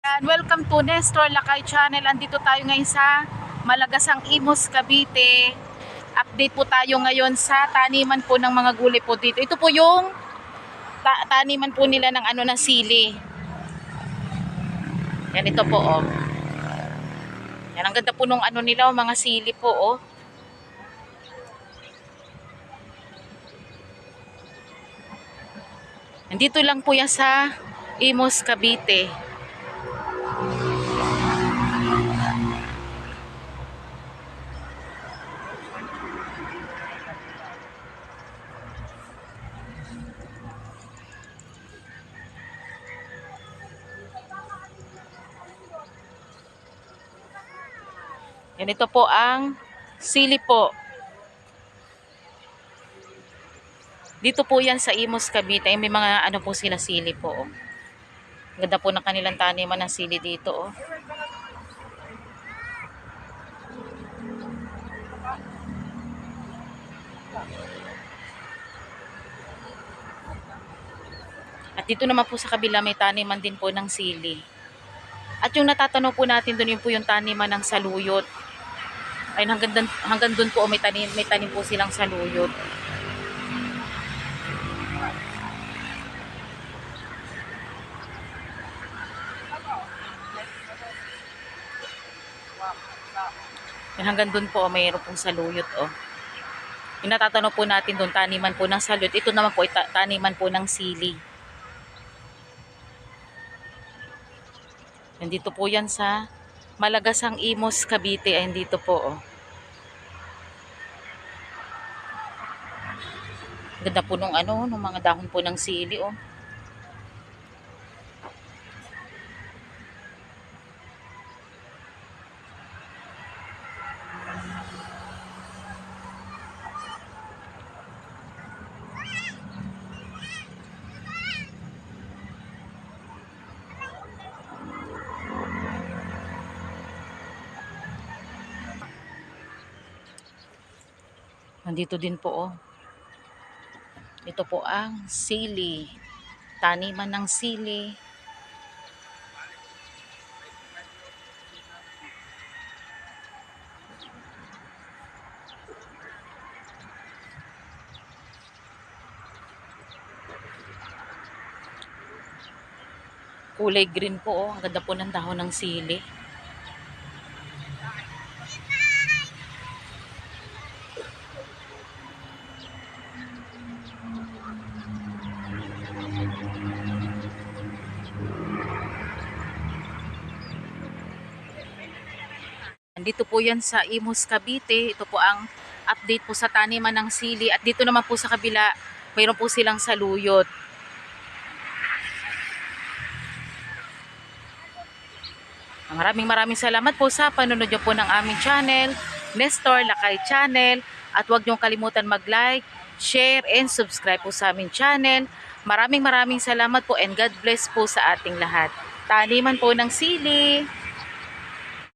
And welcome to Nestor Lakay Channel. Andito tayo ngayon sa Malagasang Imos, Cavite. Update po tayo ngayon sa taniman po ng mga gulay po dito. Ito po yung ta- taniman po nila ng ano ng sili. Yan ito po oh. Yan ang ganda po nung ano nila, oh, mga sili po oh. Nandito lang po yan sa Imos, Cavite. Yan ito po ang sili po. Dito po yan sa Imos, Cavite. May mga ano po sila sili po. Oh. Ganda po ng kanilang taniman ng sili dito. Oh. At dito naman po sa kabila may taniman din po ng sili. At yung natatanong po natin doon yun po yung taniman ng saluyot. Ay hanggang, dun- hanggang doon po may tanim, may tanim po silang saluyot. Yan hanggang doon po mayroon pong saluyot oh. Yung po natin doon taniman po ng saluyot. Ito naman po ita- taniman po ng sili. Nandito po yan sa Malagasang Imos, Cavite. Ay, dito po, oh. Ganda po nung ano, nung mga dahon po ng sili, oh. Nandito din po, oh. Ito po ang sili. Taniman ng sili. Kulay green po, oh. Ang ganda po ng dahon ng sili. Nandito po yan sa Imus, Cavite. Ito po ang update po sa taniman ng sili. At dito naman po sa kabila, mayroon po silang saluyot. Maraming maraming salamat po sa panunod niyo po ng aming channel, Nestor Lakay Channel. At huwag niyong kalimutan mag-like, share, and subscribe po sa aming channel. Maraming maraming salamat po and God bless po sa ating lahat. Taniman po ng sili.